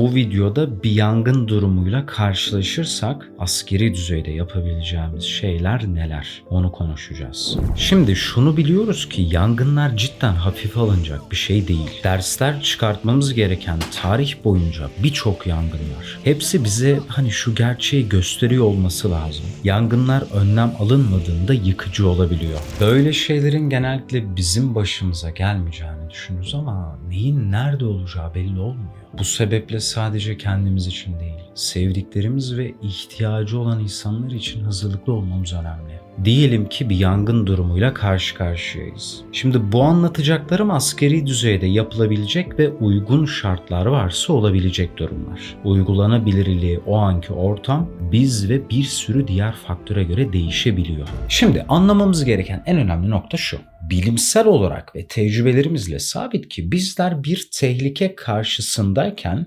Bu videoda bir yangın durumuyla karşılaşırsak askeri düzeyde yapabileceğimiz şeyler neler onu konuşacağız. Şimdi şunu biliyoruz ki yangınlar cidden hafife alınacak bir şey değil. Dersler çıkartmamız gereken tarih boyunca birçok yangın var. Hepsi bize hani şu gerçeği gösteriyor olması lazım. Yangınlar önlem alınmadığında yıkıcı olabiliyor. Böyle şeylerin genellikle bizim başımıza gelmeyeceğini düşünürüz ama neyin nerede olacağı belli olmuyor. Bu sebeple sadece kendimiz için değil, sevdiklerimiz ve ihtiyacı olan insanlar için hazırlıklı olmamız önemli. Diyelim ki bir yangın durumuyla karşı karşıyayız. Şimdi bu anlatacaklarım askeri düzeyde yapılabilecek ve uygun şartlar varsa olabilecek durumlar. Uygulanabilirliği o anki ortam biz ve bir sürü diğer faktöre göre değişebiliyor. Şimdi anlamamız gereken en önemli nokta şu bilimsel olarak ve tecrübelerimizle sabit ki bizler bir tehlike karşısındayken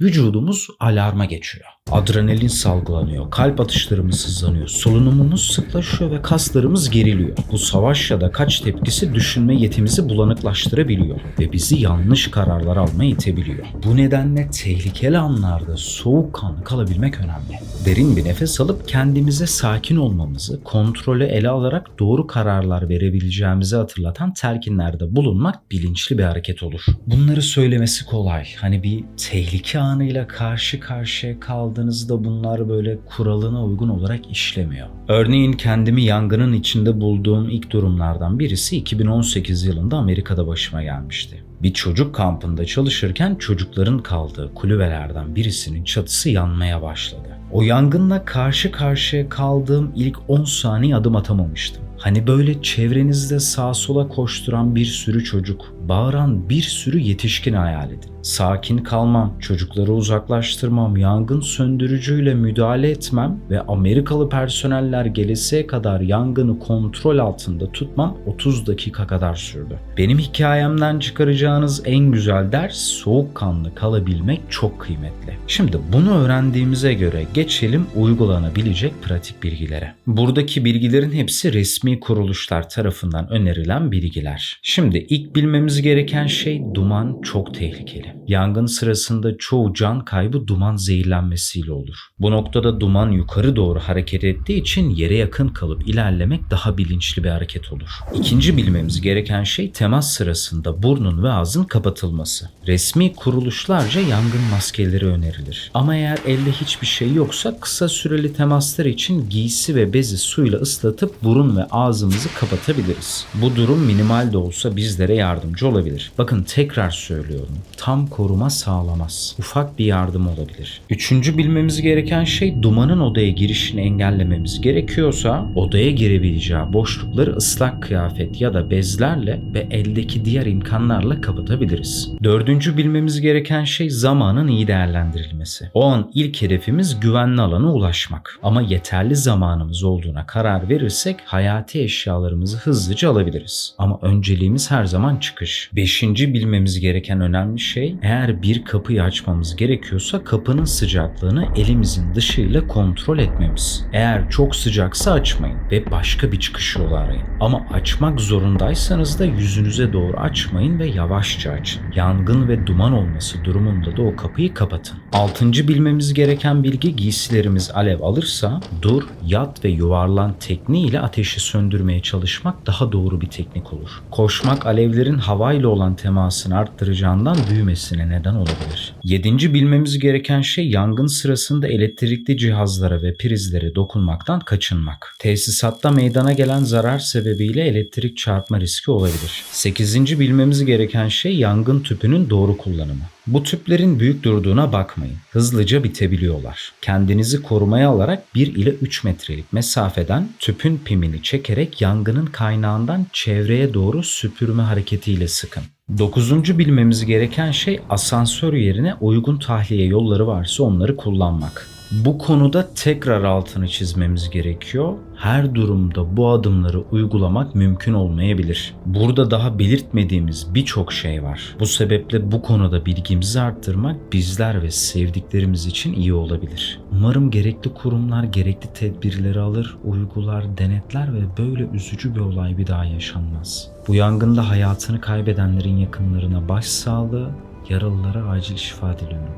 vücudumuz alarma geçiyor. Adrenalin salgılanıyor, kalp atışlarımız hızlanıyor, solunumumuz sıklaşıyor ve kaslarımız geriliyor. Bu savaş ya da kaç tepkisi düşünme yetimizi bulanıklaştırabiliyor ve bizi yanlış kararlar almaya itebiliyor. Bu nedenle tehlikeli anlarda soğukkanlı kalabilmek önemli. Derin bir nefes alıp kendimize sakin olmamızı, kontrolü ele alarak doğru kararlar verebileceğimizi hatırlatan telkinlerde bulunmak bilinçli bir hareket olur. Bunları söylemesi kolay. Hani bir tehlike anıyla karşı karşıya kaldığınızda bunlar böyle kuralına uygun olarak işlemiyor. Örneğin kendimi yangının içinde bulduğum ilk durumlardan birisi 2018 yılında Amerika'da başıma gelmişti. Bir çocuk kampında çalışırken çocukların kaldığı kulübelerden birisinin çatısı yanmaya başladı. O yangınla karşı karşıya kaldığım ilk 10 saniye adım atamamıştım. Hani böyle çevrenizde sağa sola koşturan bir sürü çocuk, bağıran bir sürü yetişkin hayal edin. Sakin kalmam, çocukları uzaklaştırmam, yangın söndürücüyle müdahale etmem ve Amerikalı personeller geleseye kadar yangını kontrol altında tutmam 30 dakika kadar sürdü. Benim hikayemden çıkaracağınız en güzel ders soğukkanlı kalabilmek çok kıymetli. Şimdi bunu öğrendiğimize göre geçelim uygulanabilecek pratik bilgilere. Buradaki bilgilerin hepsi resmi kuruluşlar tarafından önerilen bilgiler. Şimdi ilk bilmemiz gereken şey duman çok tehlikeli. Yangın sırasında çoğu can kaybı duman zehirlenmesiyle olur. Bu noktada duman yukarı doğru hareket ettiği için yere yakın kalıp ilerlemek daha bilinçli bir hareket olur. İkinci bilmemiz gereken şey temas sırasında burnun ve ağzın kapatılması. Resmi kuruluşlarca yangın maskeleri önerilir. Ama eğer elde hiçbir şey yoksa kısa süreli temaslar için giysi ve bezi suyla ıslatıp burun ve ağzımızı kapatabiliriz. Bu durum minimal de olsa bizlere yardımcı olabilir. Bakın tekrar söylüyorum. Tam koruma sağlamaz. Ufak bir yardım olabilir. Üçüncü bilmemiz gereken şey dumanın odaya girişini engellememiz gerekiyorsa odaya girebileceği boşlukları ıslak kıyafet ya da bezlerle ve eldeki diğer imkanlarla kapatabiliriz. Dördüncü bilmemiz gereken şey zamanın iyi değerlendirilmesi. O an ilk hedefimiz güvenli alana ulaşmak. Ama yeterli zamanımız olduğuna karar verirsek hayati eşyalarımızı hızlıca alabiliriz. Ama önceliğimiz her zaman çıkış. Beşinci bilmemiz gereken önemli şey eğer bir kapıyı açmamız gerekiyorsa kapının sıcaklığını elimizin dışıyla kontrol etmemiz. Eğer çok sıcaksa açmayın ve başka bir çıkış yolu arayın. Ama açmak zorundaysanız da yüzünüze doğru açmayın ve yavaşça açın. Yangın ve duman olması durumunda da o kapıyı kapatın. Altıncı bilmemiz gereken bilgi giysilerimiz alev alırsa dur, yat ve yuvarlan tekniğiyle ateşi söndürmeye çalışmak daha doğru bir teknik olur. Koşmak alevlerin havayla olan temasını arttıracağından büyümesine neden olabilir. Yedinci bilmemiz gereken şey yangın sırasında elektrikli cihazlara ve prizlere dokunmaktan kaçınmak. Tesisatta meydana gelen zarar sebebiyle elektrik çarpma riski olabilir. Sekizinci bilmemiz gereken şey yangın tüpünün doğru kullanımı. Bu tüplerin büyük durduğuna bakmayın. Hızlıca bitebiliyorlar. Kendinizi korumaya alarak 1 ile 3 metrelik mesafeden tüpün pimini çekerek yangının kaynağından çevreye doğru süpürme hareketiyle sıkın. Dokuzuncu bilmemiz gereken şey asansör yerine uygun tahliye yolları varsa onları kullanmak. Bu konuda tekrar altını çizmemiz gerekiyor. Her durumda bu adımları uygulamak mümkün olmayabilir. Burada daha belirtmediğimiz birçok şey var. Bu sebeple bu konuda bilgimizi arttırmak bizler ve sevdiklerimiz için iyi olabilir. Umarım gerekli kurumlar gerekli tedbirleri alır, uygular, denetler ve böyle üzücü bir olay bir daha yaşanmaz. Bu yangında hayatını kaybedenlerin yakınlarına başsağlığı, yaralılara acil şifa diliyorum.